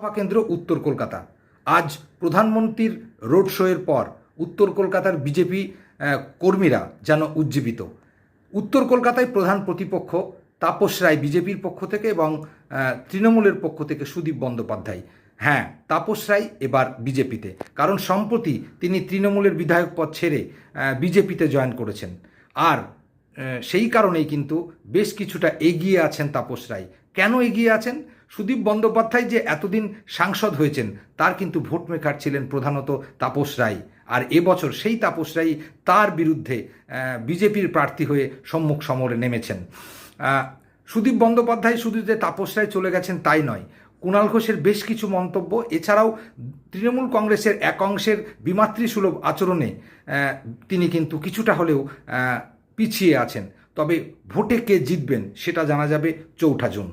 সভা কেন্দ্র উত্তর কলকাতা। আজ প্রধানমন্ত্রীর রোড শোয়ের পর উত্তর কলকাতার বিজেপি কর্মীরা যেন উজ্জীবিত। উত্তর কলকাতায় প্রধান প্রতিপক্ষ তাপস রায় বিজেপির পক্ষ থেকে এবং তৃণমূলের পক্ষ থেকে সুদীপ বন্দ্যোপাধ্যায়। হ্যাঁ তাপস রায় এবার বিজেপিতে। কারণ সম্প্রতি তিনি তৃণমূলের বিধায়ক পদ ছেড়ে বিজেপিতে জয়েন করেছেন। আর সেই কারণেই কিন্তু বেশ কিছুটা এগিয়ে আছেন তাপস রায়। কেন এগিয়ে আছেন? সুদীপ বন্দ্যোপাধ্যায় যে এতদিন সাংসদ হয়েছেন, তার কিন্তু ভোট মেকার ছিলেন প্রধানত তাপস রায়। আর এবছর সেই তাপস রায় তার বিরুদ্ধে বিজেপির প্রার্থী হয়ে সম্মুখ সমরে নেমেছেন। সুদীপ বন্দ্যোপাধ্যায় শুধু যে তাপস রায় চলে গেছেন তাই নয়, কুণাল ঘোষের বেশ কিছু মন্তব্য, এছাড়াও তৃণমূল কংগ্রেসের এক অংশের বিমাতৃসুলভ আচরণে তিনি কিন্তু কিছুটা হলেও পিছিয়ে আছেন। তবে ভোটে কে জিতবেন, সেটা জানা যাবে চৌঠা জুন।